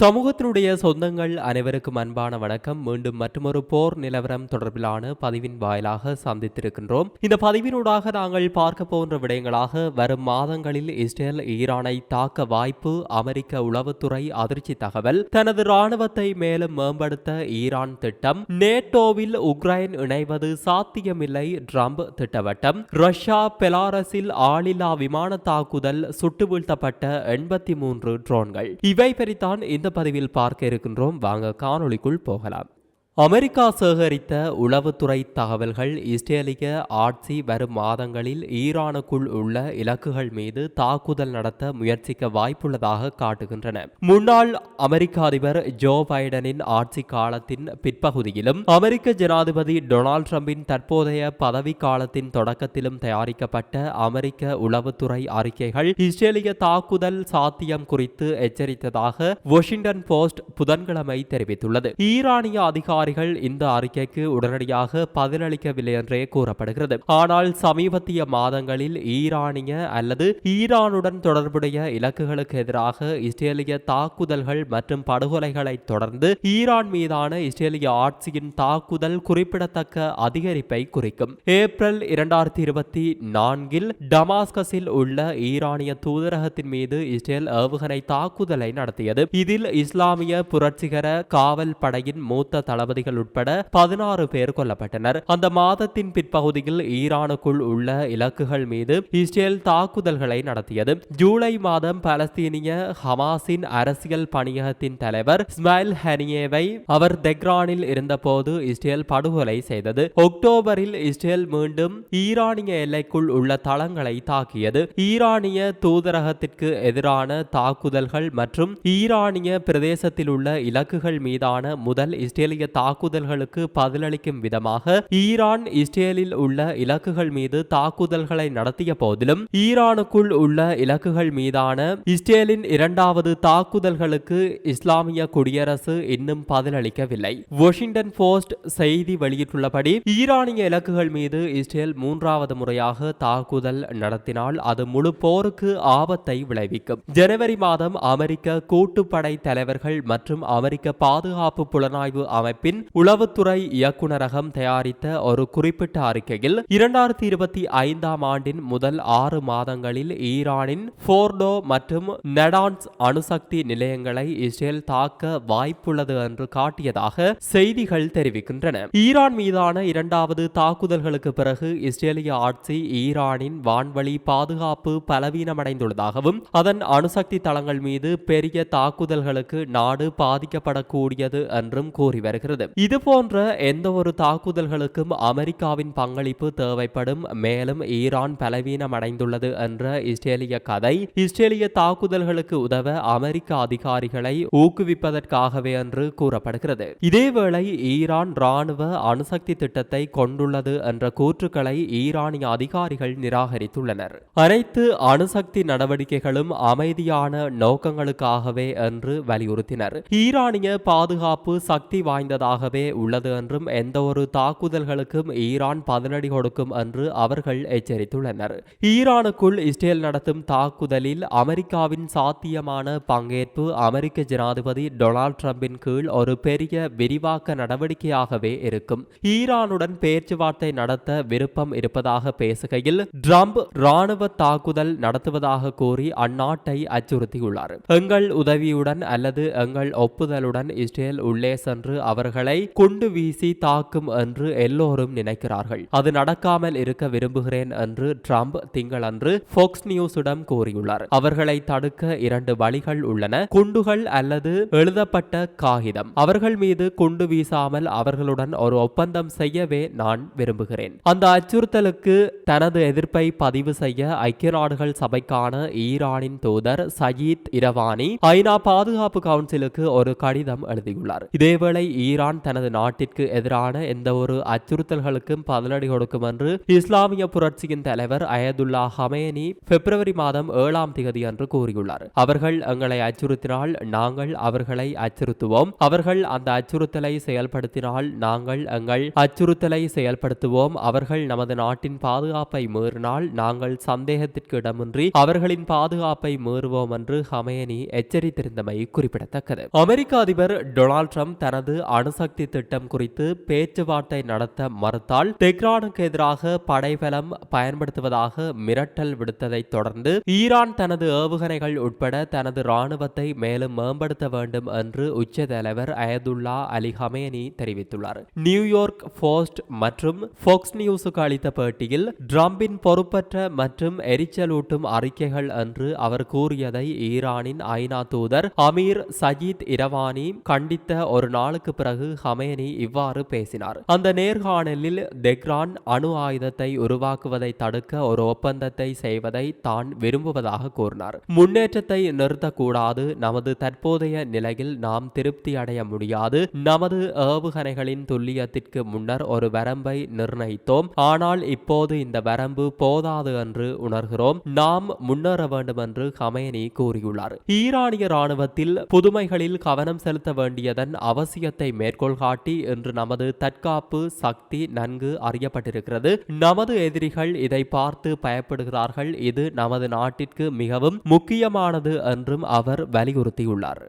சமூகத்தினுடைய சொந்தங்கள் அனைவருக்கும் அன்பான வணக்கம். மீண்டும் மற்றொரு போர் நிலவரம் தொடர்பிலான பதிவின் வாயிலாக சந்தித்திருக்கின்றோம். இந்த பதிவினூடாக நாங்கள் பார்க்க போன்ற விடயங்களாக வரும் மாதங்களில் இஸ்ரேல் ஈரானை தாக்க வாய்ப்பு அமெரிக்க உளவுத்துறை அதிர்ச்சி தகவல் தனது ராணுவத்தை மேலும் மேம்படுத்த ஈரான் திட்டம் நேட்டோவில் உக்ரைன் இணைவது சாத்தியமில்லை ட்ரம்ப் திட்டவட்டம் ரஷ்யா பெலாரஸில் ஆளில்லா விமான தாக்குதல் சுட்டு வீழ்த்தப்பட்ட எண்பத்தி மூன்று ட்ரோன்கள். இவை பறித்தான் இந்த பதிவில் பார்க்க இருக்கின்றோம். வாங்க காணொளிக்குள் போகலாம். அமெரிக்கா சேகரித்த உளவுத்துறை தகவல்கள் இஸ்ரேலிய ஆட்சி வரும் மாதங்களில் ஈரானுக்குள் உள்ள இலக்குகள் மீது தாக்குதல் நடத்த முயற்சிக்க வாய்ப்புள்ளதாக காட்டுகின்றன. முன்னாள் அமெரிக்க அதிபர் ஜோ பைடனின் ஆட்சி காலத்தின் பிற்பகுதியிலும் அமெரிக்க ஜனாதிபதி டொனால்ட் ட்ரம்பின் தற்போதைய பதவி காலத்தின் தொடக்கத்திலும் தயாரிக்கப்பட்ட அமெரிக்க உளவுத்துறை அறிக்கைகள் இஸ்ரேலிய தாக்குதல் சாத்தியம் குறித்து எச்சரித்ததாக வாஷிங்டன் போஸ்ட் புதன்கிழமை தெரிவித்துள்ளது. ஈரானிய அதிகாரி அதிகாரிகள் இந்த அறிக்கைக்கு உடனடியாக பதிலளிக்கவில்லை என்றே கூறப்படுகிறது. ஆனால் சமீபத்திய மாதங்களில் ஈரானிய அல்லது ஈரானுடன் தொடர்புடைய இலக்குகளுக்கு எதிராக இஸ்ரேலிய தாக்குதல்கள் மற்றும் படுகொலைகளை தொடர்ந்து ஈரான் மீதான இஸ்ரேலிய ஆட்சியின் தாக்குதல் குறிப்பிடத்தக்க அதிகரிப்பை குறிக்கும். ஏப்ரல் இரண்டாயிரத்தி இருபத்தி நான்கில் டமாஸ்கஸில் உள்ள ஈரானிய தூதரகத்தின் மீது இஸ்ரேல் ஏவுகணை தாக்குதலை நடத்தியது. இதில் இஸ்லாமிய புரட்சிகர காவல் படையின் மூத்த தளபதிகள் உட்பட பதினாறு பேர் கொல்லப்பட்டனர். அந்த மாதத்தின் பிற்பகுதியில் ஈரானுக்குள் உள்ள இலக்குகள் மீது இஸ்ரேல் தாக்குதல்களை நடத்தியது. ஜூலை மாதம் பலஸ்தீனிய ஹமாஸின் அரசியல் பணியகத்தின் தலைவர் ஸ்மைல் ஹனியேவை அவர் தெக்ரானில் இருந்தபோது இஸ்ரேல் படுகொலை செய்தது. அக்டோபரில் இஸ்ரேல் மீண்டும் ஈரானிய எல்லைக்குள் உள்ள தளங்களை தாக்கியது. ஈரானிய தூதரகத்திற்கு எதிரான தாக்குதல்கள் மற்றும் ஈரானிய பிரதேசத்தில் உள்ள இலக்குகள் மீதான முதல் இஸ்ரேலிய தாக்குதல்களுக்கு பதிலளிக்கும் விதமாக ஈரான் இஸ்ரேலில் உள்ள இலக்குகள் மீது தாக்குதல்களை நடத்திய போதிலும் ஈரானுக்குள் உள்ள இலக்குகள் மீதான இஸ்ரேலின் இரண்டாவது தாக்குதல்களுக்கு இஸ்லாமிய குடியரசு இன்னும் பதிலளிக்கவில்லை. வாஷிங்டன் போஸ்ட் செய்தி வெளியிட்டுள்ளபடி ஈரானிய இலக்குகள் மீது இஸ்ரேல் மூன்றாவது முறையாக தாக்குதல் நடத்தினால் அது முழு போருக்கு ஆபத்தை விளைவிக்கும். ஜனவரி மாதம் அமெரிக்க கூட்டுப்படை தலைவர்கள் மற்றும் அமெரிக்க பாதுகாப்பு புலனாய்வு அமைப்பின் உளவுத்துறை இயக்குநரகம் தயாரித்த ஒரு குறிப்பிட்ட அறிக்கையில் இரண்டாயிரத்தி இருபத்தி ஐந்தாம் ஆண்டின் முதல் ஆறு மாதங்களில் ஈரானின் போர்டோ மற்றும் நெடான்ஸ் அணுசக்தி நிலையங்களை இஸ்ரேல் தாக்க வாய்ப்புள்ளது என்று காட்டியதாக செய்திகள் தெரிவிக்கின்றன. ஈரான் மீதான இரண்டாவது தாக்குதல்களுக்கு பிறகு இஸ்ரேலிய ஆட்சி ஈரானின் வான்வழி பாதுகாப்பு பலவீனமடைந்துள்ளதாகவும் அதன் அணுசக்தி தளங்கள் மீது பெரிய தாக்குதல்களுக்கு நாடு பாதிக்கப்படக்கூடியது என்றும் கூறி வருகிறது. இது போன்ற எந்த ஒரு தாக்குதல்களுக்கும் அமெரிக்காவின் பங்களிப்பு தேவைப்படும். மேலும் ஈரான் பலவீனம் அடைந்துள்ளது என்ற இஸ்ரேலிய கதை இஸ்ரேலிய தாக்குதல்களுக்கு உதவ அமெரிக்க அதிகாரிகளை ஊக்குவிப்பதற்காகவே என்று கூறப்படுகிறது. இதேவேளை ஈரான் ராணுவ அணுசக்தி திட்டத்தை கொண்டுள்ளது என்ற கூற்றுக்களை ஈரானிய அதிகாரிகள் நிராகரித்துள்ளனர். அனைத்து அணுசக்தி நடவடிக்கைகளும் அமைதியான நோக்கங்களுக்காகவே என்று வலியுறுத்தினர். ஈரானிய பாதுகாப்பு சக்தி வாய்ந்ததாக ஆகவே உள்ளது என்றும் எந்த ஒரு தாக்குதல்களுக்கும் ஈரான் பதிலடி கொடுக்கும் என்று அவர்கள் எச்சரித்துள்ளனர். ஈரானுக்குள் இஸ்ரேல் நடத்தும் தாக்குதலில் அமெரிக்காவின் சாத்தியமான பங்கேற்பு அமெரிக்க ஜனாதிபதி டொனால்ட் ட்ரம்பின் கீழ் ஒரு பெரிய விரிவாக்க நடவடிக்கையாகவே இருக்கும். ஈரானுடன் பேச்சுவார்த்தை நடத்த விருப்பம் இருப்பதாக பேசுகையில் ட்ரம்ப் ராணுவ தாக்குதல் நடத்துவதாக கூறி அந்நாட்டை அச்சுறுத்தியுள்ளார். எங்கள் உதவியுடன் அல்லது எங்கள் ஒப்புதலுடன் இஸ்ரேல் உள்ளே சென்று அவர்கள் குண்டு வீசி தாக்கும் என்று எல்லோரும் நினைக்கிறார்கள். அது நடக்காமல் இருக்க விரும்புகிறேன் என்று ட்ரம்ப் திங்களன்று ஃபோக்ஸ் நியூஸிடம் கூறியுள்ளார். அவர்களை தடுக்க இரண்டு வழிகள் உள்ளன. குண்டுகள் அல்லது எழுதப்பட்ட காகிதம். அவர்கள் மீது குண்டு வீசாமல் அவர்களுடன் ஒரு ஒப்பந்தம் செய்யவே நான் விரும்புகிறேன். அந்த அச்சுறுத்தலுக்கு தனது எதிர்ப்பை பதிவு செய்ய ஐக்கிய நாடுகள் சபைக்கான ஈரானின் தூதர் சயீத் இரவானி ஐநா பாதுகாப்பு கவுன்சிலுக்கு ஒரு கடிதம் எழுதியுள்ளார். இதேவேளை ஈரான் ஈரான் தனது நாட்டிற்கு எதிரான எந்த ஒரு அச்சுறுத்தல்களுக்கும் பதிலடி கொடுக்கும் என்று இஸ்லாமிய புரட்சியின் தலைவர் அயதுல்லா ஹமேனி பிப்ரவரி மாதம் ஏழாம் திகதி என்று கூறியுள்ளார். அவர்கள் எங்களை அச்சுறுத்தினால் நாங்கள் அவர்களை அச்சுறுத்துவோம். அவர்கள் அந்த அச்சுறுத்தலை செயல்படுத்தினால் நாங்கள் எங்கள் அச்சுறுத்தலை செயல்படுத்துவோம். அவர்கள் நமது நாட்டின் பாதுகாப்பை மீறினால் நாங்கள் சந்தேகத்திற்கு இடமின்றி அவர்களின் பாதுகாப்பை மீறுவோம் என்று ஹமேனி எச்சரித்திருந்தமை குறிப்பிடத்தக்கது. அமெரிக்க அதிபர் டொனால்ட் ட்ரம்ப் தனது அணுசக்தி திட்டம் குறித்து பேச்சுவார்த்தை நடத்த மறுத்தால் தெஹ்ரானுக்கு எதிராக படைபலம் பயன்படுத்துவதாக மிரட்டல் விடுத்ததை தொடர்ந்து ஈரான் தனது ஏவுகணைகள் உட்பட தனது ராணுவத்தை மேலும் மேம்படுத்த வேண்டும் என்று உச்ச தலைவர் அயதுல்லா அலி ஹமேனி தெரிவித்துள்ளார். நியூயார்க் போஸ்ட் மற்றும் ஃபோக்ஸ் நியூஸுக்கு அளித்த பேட்டியில் ட்ரம்பின் பொறுப்பற்ற மற்றும் எரிச்சலூட்டும் அறிக்கைகள் என்று அவர் கூறியதை ஈரானின் ஐநா தூதர் அமீர் சஜீத் இரவானி கண்டித்த ஒரு நாளுக்கு பிறகு ஹமேனி இவ்வாறு பேசினார். அந்த நேர்காணலில் தெக்ரான் அணு ஆயுதத்தை உருவாக்குவதை தடுக்க ஒரு ஒப்பந்தத்தை செய்வதை தான் விரும்புவதாக கூறினார். முன்னேற்றத்தை நிறுத்தக்கூடாது. நமது தற்போதைய நிலையில் நாம் திருப்தி அடைய முடியாது. நமது ஏவுகணைகளின் துல்லியத்திற்கு முன்னர் ஒரு வரம்பை நிர்ணயித்தோம். ஆனால் இப்போது இந்த வரம்பு போதாது என்று உணர்கிறோம். நாம் முன்னேற வேண்டும் என்று ஹமேனி கூறியுள்ளார். ஈரானிய ராணுவத்தில் புதுமைகளில் கவனம் செலுத்த வேண்டியதன் அவசியத்தை மேற்கோள் காட்டி இன்று நமது தற்காப்பு சக்தி நன்கு அறியப்பட்டிருக்கிறது. நமது எதிரிகள் இதை பார்த்து பயப்படுகிறார்கள். இது நமது நாட்டிற்கு மிகவும் முக்கியமானது என்றும் அவர் வலியுறுத்தியுள்ளார்.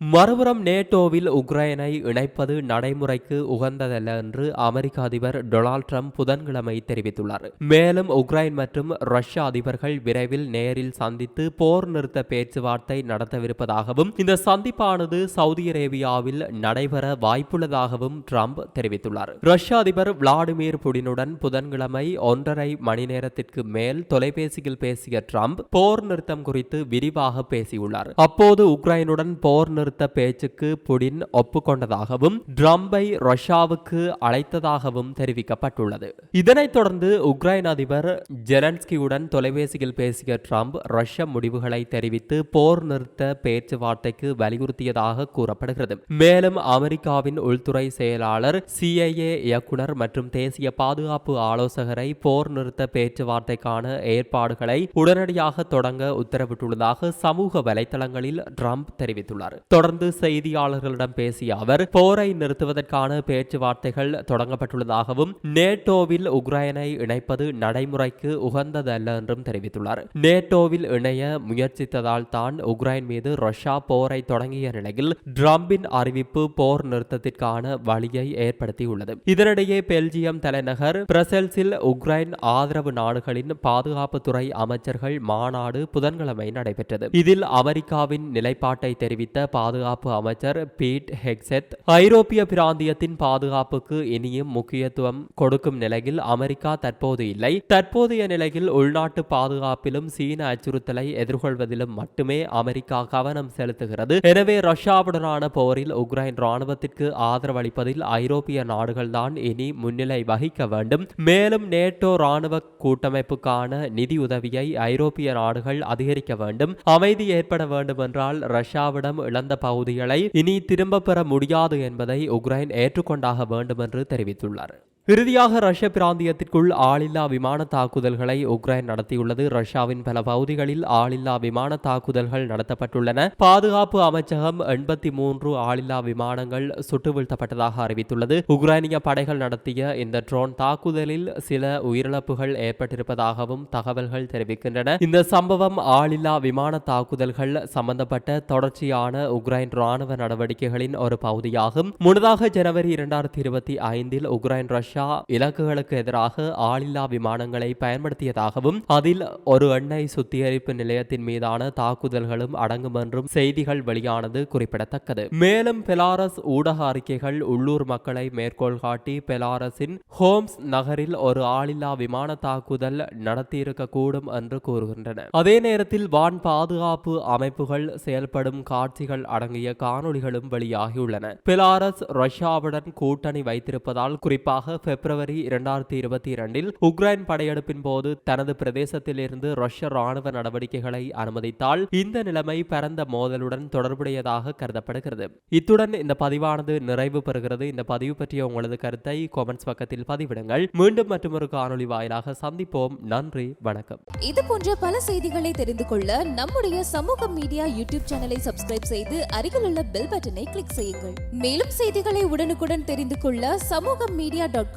மறுபுறம் நேட்டோவில் உக்ரைனை இணைப்பது நடைமுறைக்கு உகந்ததல்ல என்று அமெரிக்க அதிபர் டொனால்ட் ட்ரம்ப் புதன்கிழமை தெரிவித்துள்ளார். மேலும் உக்ரைன் மற்றும் ரஷ்ய அதிபர்கள் விரைவில் நேரில் சந்தித்து போர் நிறுத்த பேச்சுவார்த்தை நடத்தவிருப்பதாகவும் இந்த சந்திப்பானது சவுதி அரேபியாவில் நடைபெற வாய்ப்புள்ளதாகவும் ட்ரம்ப் தெரிவித்துள்ளார். ரஷ்ய அதிபர் விளாடிமிர் புடினுடன் புதன்கிழமை ஒன்றரை மணி நேரத்திற்கு மேல் தொலைபேசியில் பேசிய ட்ரம்ப் போர் நிறுத்தம் குறித்து விரிவாக பேசியுள்ளார். அப்போது உக்ரைனுடன் போர் நிறுத்த பேச்சுக்கு புடின் ஒப்புக்கொண்டதாகவும் ட்ரம்பை ரஷ்யாவுக்கு அழைத்ததாகவும் தெரிவிக்கப்பட்டுள்ளது. இதனைத் தொடர்ந்து உக்ரைன் அதிபர் ஜெலன்ஸ்கியுடன் தொலைபேசியில் பேசிய ட்ரம்ப் ரஷ்ய முடிவுகளை தெரிவித்து போர் நிறுத்த பேச்சுவார்த்தைக்கு வலியுறுத்தியதாக கூறப்படுகிறது. மேலும் அமெரிக்காவின் உள்துறை செயலாளர் சிஐஏ இயக்குனர் மற்றும் தேசிய பாதுகாப்பு ஆலோசகரை போர் நிறுத்த பேச்சுவார்த்தைக்கான ஏற்பாடுகளை உடனடியாக தொடங்க உத்தரவிட்டுள்ளதாக சமூக வலைதளங்களில் ட்ரம்ப் தெரிவித்துள்ளார். தொடர்ந்து செய்தியாளர்களிடம் பேசிய அவர் போரை நிறுத்துவதற்கான பேச்சுவார்த்தைகள் தொடங்கப்பட்டுள்ளதாகவும் நேட்டோவில் உக்ரைனை இணைப்பது நடைமுறைக்கு உகந்ததல்ல என்றும் தெரிவித்துள்ளார். நேட்டோவில் இணைய முயற்சித்ததால் தான் உக்ரைன் மீது ரஷ்யா போரை தொடங்கிய நிலையில் ட்ரம்பின் அறிவிப்பு போர் நிறுத்தத்திற்கான வழியை ஏற்படுத்தியுள்ளது. இதனிடையே பெல்ஜியம் தலைநகர் பிரசல்ஸில் உக்ரைன் ஆதரவு நாடுகளின் பாதுகாப்புத்துறை அமைச்சர்கள் மாநாடு புதன்கிழமை நடைபெற்றது. இதில் அமெரிக்காவின் நிலைப்பாட்டை தெரிவித்த பாதுகாப்பு அமைச்சர் பீட் ஹெக்செத் ஐரோப்பிய பிராந்தியத்தின் பாதுகாப்புக்கு இனியும் முக்கியத்துவம் கொடுக்கும் நிலையில் அமெரிக்கா தற்போது இல்லை. தற்போதைய நிலையில் உள்நாட்டு பாதுகாப்பிலும் சீன அச்சுறுத்தலை எதிர்கொள்வதிலும் மட்டுமே அமெரிக்கா கவனம் செலுத்துகிறது. எனவே ரஷ்யாவுடனான போரில் உக்ரைன் ராணுவத்திற்கு ஆதரவளிப்பதில் ஐரோப்பிய நாடுகள்தான் இனி முன்னிலை வகிக்க வேண்டும். மேலும் நேட்டோ ராணுவ கூட்டமைப்புக்கான நிதி உதவியை ஐரோப்பிய நாடுகள் அதிகரிக்க வேண்டும். அமைதி ஏற்பட வேண்டும் என்றால் ரஷ்யாவிடம் இழந்த பகுதிகளை இனி திரும்ப பெற முடியாது என்பதை உக்ரைன் ஏற்றுக்கொண்டாக வேண்டும் என்று தெரிவித்துள்ளார். இறுதியாக ரஷ்ய பிராந்தியத்திற்குள் ஆளில்லா விமான தாக்குதல்களை உக்ரைன் நடத்தியுள்ளது. ரஷ்யாவின் பல பகுதிகளில் ஆளில்லா விமான தாக்குதல்கள் நடத்தப்பட்டுள்ளன. பாதுகாப்பு அமைச்சகம் எண்பத்தி மூன்று ஆளில்லா விமானங்கள் சுட்டு வீழ்த்தப்பட்டதாக அறிவித்துள்ளது. உக்ரைனிய படைகள் நடத்திய இந்த ட்ரோன் தாக்குதலில் சில உயிரிழப்புகள் ஏற்பட்டிருப்பதாகவும் தகவல்கள் தெரிவிக்கின்றன. இந்த சம்பவம் ஆளில்லா விமான தாக்குதல்கள் சம்பந்தப்பட்ட தொடர்ச்சியான உக்ரைன் ராணுவ நடவடிக்கைகளின் ஒரு பகுதியாகும். முன்னதாக ஜனவரி இரண்டாயிரத்தி இருபத்தி ஐந்தில் உக்ரைன் ரஷ்யா ரஷ்யா இலக்குகளுக்கு எதிராக ஆளில்லா விமானங்களை பயன்படுத்தியதாகவும் அதில் ஒரு எண்ணெய் சுத்திகரிப்பு நிலையத்தின் மீதான தாக்குதல்களும் அடங்கும் என்றும் செய்திகள் வெளியானது குறிப்பிடத்தக்கது. மேலும் பெலாரஸ் ஊடக அறிக்கைகள் உள்ளூர் மக்களை மேற்கோள் காட்டி பெலாரஸின் ஹோம்ஸ் நகரில் ஒரு ஆளில்லா விமான தாக்குதல் நடத்தியிருக்கக்கூடும் என்று கூறுகின்றன. அதே நேரத்தில் வான் பாதுகாப்பு அமைப்புகள் செயல்படும் காட்சிகள் அடங்கிய காணொளிகளும் வெளியாகியுள்ளன. பெலாரஸ் ரஷ்யாவுடன் கூட்டணி வைத்திருப்பதால் குறிப்பாக பிப்ரவரி இரண்டாயிரத்தி இருபத்தி இரண்டில் உக்ரைன் படையெடுப்பின் போது தனது பிரதேசத்திலிருந்து ரஷ்ய ராணுவ நடவடிக்கைகளை அனுமதித்தால் இந்த நிலைமை பரந்த மோதலுடன் தொடர்புடையதாக கருதப்படுகிறது. இத்துடன் இந்த பதிவானது நிறைவு பெறுகிறது. இந்த பதிவு பற்றிய உங்களது கருத்தை கொமெண்ட்ஸ் பக்கத்தில் பதிவிடுங்கள். மீண்டும் மற்றொரு காணொளி வாயிலாக சந்திப்போம். நன்றி வணக்கம். இது போன்ற பல செய்திகளை தெரிந்து கொள்ள நம்முடைய சமூக மீடியா யூடியூப் சேனலை சப்ஸ்கிரைப் செய்து அருகிலுள்ள பெல் பட்டனை கிளிக் செய்யுங்கள். மேலும் செய்திகளை உடனுக்குடன் தெரிந்து கொள்ள சமூக மீடியா டாட்